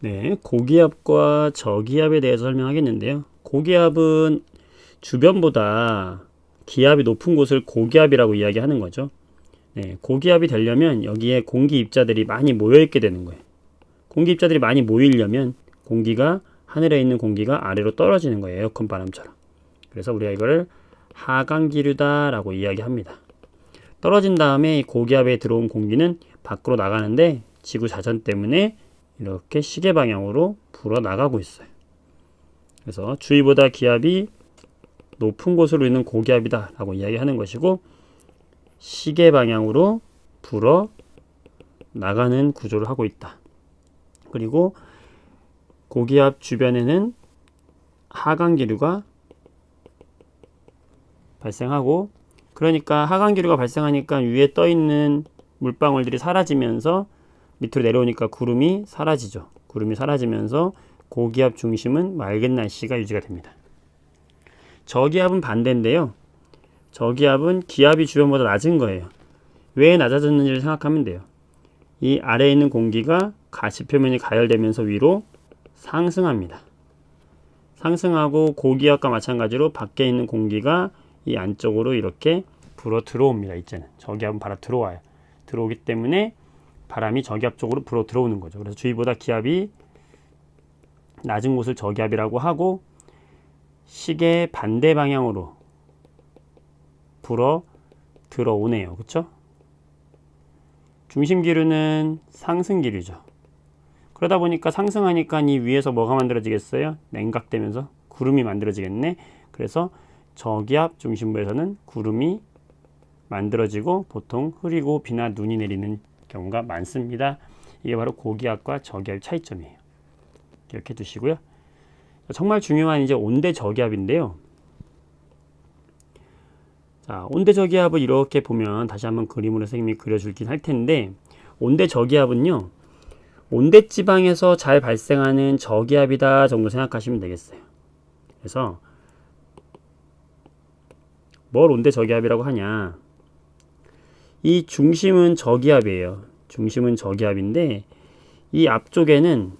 네, 고기압과 저기압에 대해서 설명하겠는데요. 고기압은 주변보다 기압이 높은 곳을 고기압이라고 이야기하는 거죠. 네, 고기압이 되려면 여기에 공기 입자들이 많이 모여 있게 되는 거예요. 공기 입자들이 많이 모이려면 공기가 하늘에 있는 공기가 아래로 떨어지는 거예요. 에어컨 바람처럼. 그래서 우리가 이거를 하강기류다라고 이야기합니다. 떨어진 다음에 이 고기압에 들어온 공기는 밖으로 나가는데 지구 자전 때문에 이렇게 시계 방향으로 불어 나가고 있어요. 그래서 주위보다 기압이 높은 곳으로 있는 고기압이다 라고 이야기하는 것이고 시계 방향으로 불어 나가는 구조를 하고 있다. 그리고 고기압 주변에는 하강기류가 발생하고 그러니까 하강기류가 발생하니까 위에 떠 있는 물방울들이 사라지면서 밑으로 내려오니까 구름이 사라지죠. 구름이 사라지면서 고기압 중심은 맑은 날씨가 유지가 됩니다. 저기압은 반대인데요. 저기압은 기압이 주변보다 낮은 거예요. 왜 낮아졌는지를 생각하면 돼요. 이 아래에 있는 공기가 가시 표면이 가열되면서 위로 상승합니다. 상승하고 고기압과 마찬가지로 밖에 있는 공기가 이 안쪽으로 이렇게 불어 들어옵니다. 이제는 저기압은 바로 들어와요. 들어오기 때문에 바람이 저기압 쪽으로 불어 들어오는 거죠. 그래서 주위보다 기압이 낮은 곳을 저기압이라고 하고 시계 반대 방향으로 불어 들어오네요. 그렇죠? 중심 기류는 상승 기류죠. 그러다 보니까 상승하니까 이 위에서 뭐가 만들어지겠어요? 냉각되면서 구름이 만들어지겠네. 그래서 저기압 중심부에서는 구름이 만들어지고 보통 흐리고 비나 눈이 내리는 경우가 많습니다. 이게 바로 고기압과 저기압의 차이점이에요. 기억해 두시고요. 정말 중요한 이제 온대 저기압인데요. 자, 온대 저기압을 이렇게 보면 다시 한번 그림으로 선생님이 그려줄긴 할 텐데 온대 저기압은요. 온대 지방에서 잘 발생하는 저기압이다 정도 생각하시면 되겠어요. 그래서 뭘 온대 저기압이라고 하냐? 이 중심은 저기압이에요. 중심은 저기압인데 이 앞쪽에는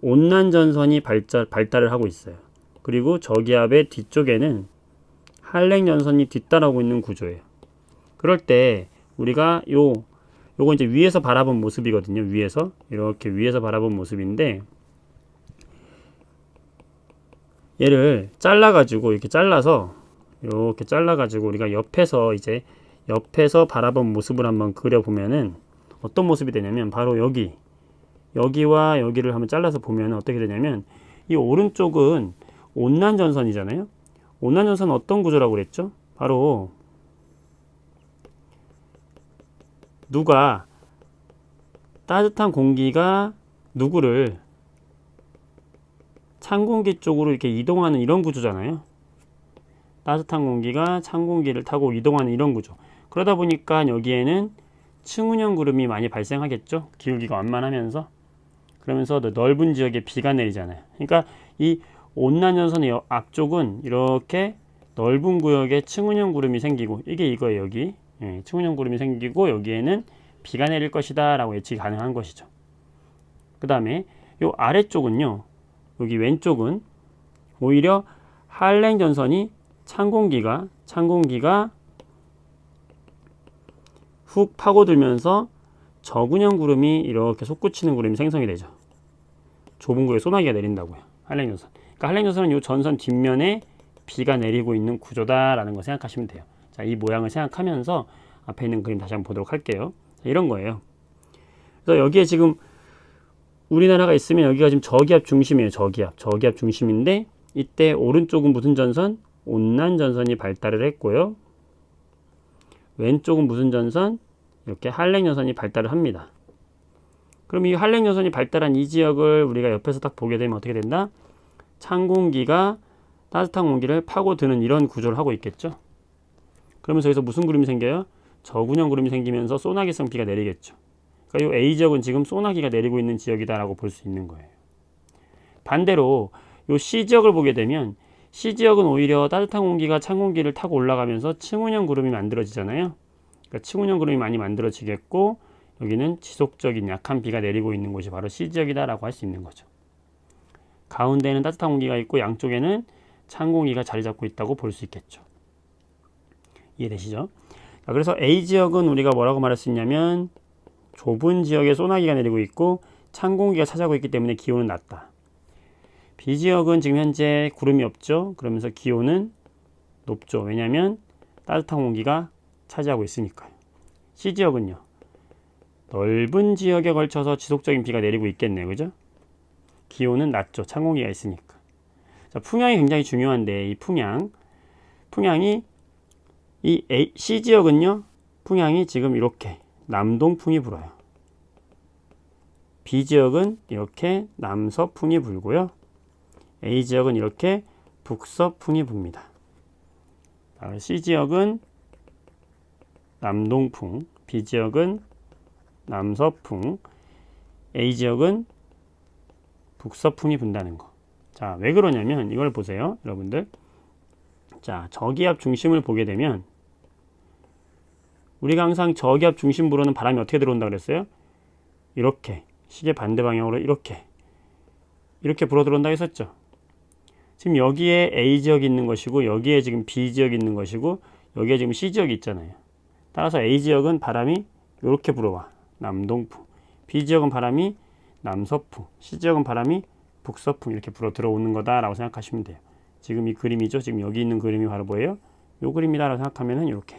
온난 전선이 발달, 발달을 하고 있어요. 그리고 저기압의 뒤쪽에는 한랭 전선이 뒤따라오고 있는 구조예요. 그럴 때 우리가 요 요거 이제 위에서 바라본 모습이거든요. 위에서 이렇게 위에서 바라본 모습인데 얘를 잘라 가지고 이렇게 잘라서 이렇게 잘라 가지고 우리가 옆에서 이제 옆에서 바라본 모습을 한번 그려 보면은 어떤 모습이 되냐면 바로 여기 여기와 여기를 한번 잘라서 보면 어떻게 되냐면 이 오른쪽은 온난 전선이잖아요. 온난 전선은 어떤 구조라고 그랬죠? 바로 누가 따뜻한 공기가 누구를 찬 공기 쪽으로 이렇게 이동하는 이런 구조잖아요. 따뜻한 공기가 찬 공기를 타고 이동하는 이런 구조. 그러다 보니까 여기에는 층운형 구름이 많이 발생하겠죠. 기울기가 완만하면서 그러면서 넓은 지역에 비가 내리잖아요. 그러니까 이 온난연선의 앞쪽은 이렇게 넓은 구역에 층운형 구름이 생기고 이게 이거예요. 여기 예, 층운형 구름이 생기고 여기에는 비가 내릴 것이다 라고 예측이 가능한 것이죠. 그 다음에 요 아래쪽은요. 여기 왼쪽은 오히려 한랭 전선이 찬 공기가 찬 공기가 훅 파고들면서 저근형 구름이 이렇게 솟구치는 구름이 생성이 되죠. 좁은 구에 소나기가 내린다고요. 한랭 전선. 그러니까 한랭 전선은 이 전선 뒷면에 비가 내리고 있는 구조다라는 거 생각하시면 돼요. 자, 이 모양을 생각하면서 앞에 있는 그림 다시 한번 보도록 할게요. 자, 이런 거예요. 그래서 여기에 지금 우리나라가 있으면 여기가 지금 저기압 중심이에요. 저기압. 저기압 중심인데 이때 오른쪽은 무슨 전선? 온난 전선이 발달을 했고요. 왼쪽은 무슨 전선? 이렇게 한랭 전선이 발달을 합니다. 그럼 이 한랭 전선이 발달한 이 지역을 우리가 옆에서 딱 보게 되면 어떻게 된다? 찬 공기가 따뜻한 공기를 파고드는 이런 구조를 하고 있겠죠. 그러면서 여기서 무슨 구름이 생겨요? 저군형 구름이 생기면서 소나기성 비가 내리겠죠. 그러니까 이 A 지역은 지금 소나기가 내리고 있는 지역이다라고 볼 수 있는 거예요. 반대로 이 C 지역을 보게 되면 C 지역은 오히려 따뜻한 공기가 찬 공기를 타고 올라가면서 층운형 구름이 만들어지잖아요. 그러니까 층운형 구름이 많이 만들어지겠고 여기는 지속적인 약한 비가 내리고 있는 곳이 바로 C 지역이다라고 할 수 있는 거죠. 가운데는 따뜻한 공기가 있고 양쪽에는 찬 공기가 자리 잡고 있다고 볼 수 있겠죠. 이해되시죠? 자, 그래서 A 지역은 우리가 뭐라고 말할 수 있냐면 좁은 지역에 소나기가 내리고 있고 찬 공기가 차지하고 있기 때문에 기온은 낮다. B 지역은 지금 현재 구름이 없죠. 그러면서 기온은 높죠. 왜냐하면 따뜻한 공기가 차지하고 있으니까요. C 지역은요. 넓은 지역에 걸쳐서 지속적인 비가 내리고 있겠네요. 그죠? 기온은 낮죠. 찬 공기가 있으니까. 자, 풍향이 굉장히 중요한데 이 풍향 풍향이 이 A, C 지역은요. 풍향이 지금 이렇게 남동풍이 불어요. B 지역은 이렇게 남서풍이 불고요. A 지역은 이렇게 북서풍이 붑니다. 자, C 지역은 남동풍, B 지역은 남서풍, A 지역은 북서풍이 분다는 거. 자, 왜 그러냐면 이걸 보세요, 여러분들. 자, 저기압 중심을 보게 되면 우리가 항상 저기압 중심부로는 바람이 어떻게 들어온다 그랬어요? 이렇게 시계 반대 방향으로 이렇게 이렇게 불어 들어온다 했었죠. 지금 여기에 A 지역이 있는 것이고 여기에 지금 B 지역이 있는 것이고 여기에 지금 C 지역이 있잖아요. 따라서 A 지역은 바람이 이렇게 불어와 남동풍, B 지역은 바람이 남서풍, C 지역은 바람이 북서풍 이렇게 불어 들어오는 거다라고 생각하시면 돼요. 지금 이 그림이죠. 지금 여기 있는 그림이 바로 뭐예요? 요 그림이다라고 생각하면은 이렇게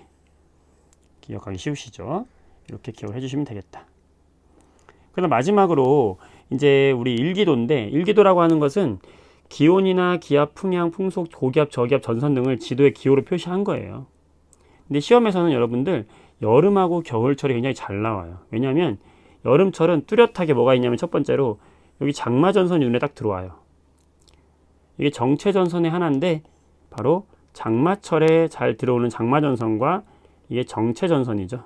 기억하기 쉬우시죠? 이렇게 기억을 해주시면 되겠다. 그다음 마지막으로 이제 우리 일기도인데 일기도라고 하는 것은 기온이나 기압, 풍향, 풍속, 고기압, 저기압, 전선 등을 지도에 기호로 표시한 거예요. 근데 시험에서는 여러분들 여름하고 겨울철이 굉장히 잘 나와요. 왜냐하면 여름철은 뚜렷하게 뭐가 있냐면 첫 번째로 여기 장마전선이 눈에 딱 들어와요. 이게 정체전선의 하나인데 바로 장마철에 잘 들어오는 장마전선과 이게 정체전선이죠.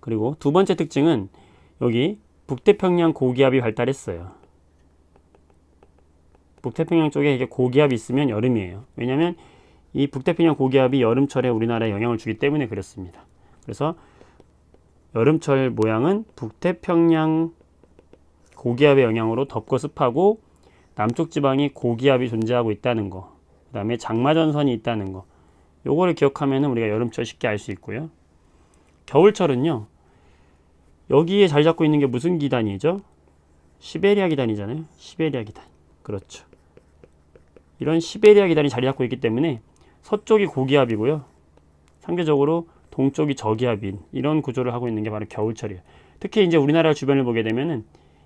그리고 두 번째 특징은 여기 북태평양 고기압이 발달했어요. 북태평양 쪽에 이게 고기압이 있으면 여름이에요. 왜냐하면 이 북태평양 고기압이 여름철에 우리나라에 영향을 주기 때문에 그렇습니다. 그래서 여름철 모양은 북태평양 고기압의 영향으로 덥고 습하고 남쪽 지방이 고기압이 존재하고 있다는 거. 그 다음에 장마전선이 있다는 거. 요거를 기억하면 우리가 여름철 쉽게 알 수 있고요. 겨울철은요. 여기에 자리 잡고 있는 게 무슨 기단이죠? 시베리아 기단이잖아요. 시베리아 기단. 그렇죠. 이런 시베리아 기단이 자리 잡고 있기 때문에 서쪽이 고기압이고요. 상대적으로 동쪽이 저기압인 이런 구조를 하고 있는 게 바로 겨울철이에요. 특히 이제 우리나라 주변을 보게 되면은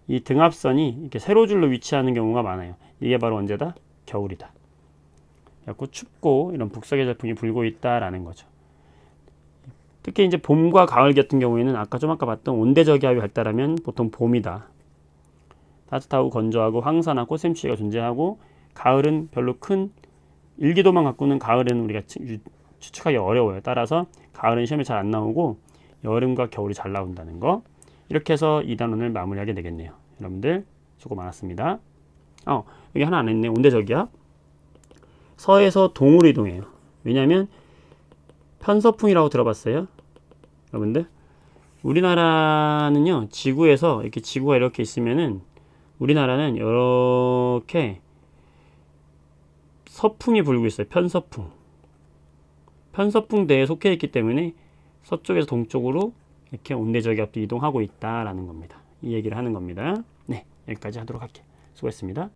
이 등압선이 이렇게 세로줄로 위치하는 경우가 많아요. 이게 바로 언제다? 겨울이다. 그래고 춥고 이런 북서계 절풍이 불고 있다라는 거죠. 특히 이제 봄과 가을 같은 경우에는 아까 좀 아까 봤던 온대저기압이 발달하면 보통 봄이다. 따뜻하고 건조하고 황사나 꽃샘추위가 존재하고 가을은 별로 큰 일기도만 갖고는 가을에는 우리가 추- 추측하기 어려워요. 따라서 가을은 시험에 잘 안 나오고 여름과 겨울이 잘 나온다는 거. 이렇게 해서 이 단원을 마무리하게 되겠네요. 여러분들 수고 많았습니다. 어, 여기 하나 안 했네. 온대저기압. 서에서 동으로 이동해요. 왜냐하면 편서풍이라고 들어봤어요. 여러분들 우리나라는요 지구에서 이렇게 지구가 이렇게 있으면은 우리나라는 이렇게 서풍이 불고 있어요. 편서풍. 편서풍대에 속해 있기 때문에 서쪽에서 동쪽으로 이렇게 온대저기압도 이동하고 있다라는 겁니다. 이 얘기를 하는 겁니다. 네, 여기까지 하도록 할게요. 수고했습니다.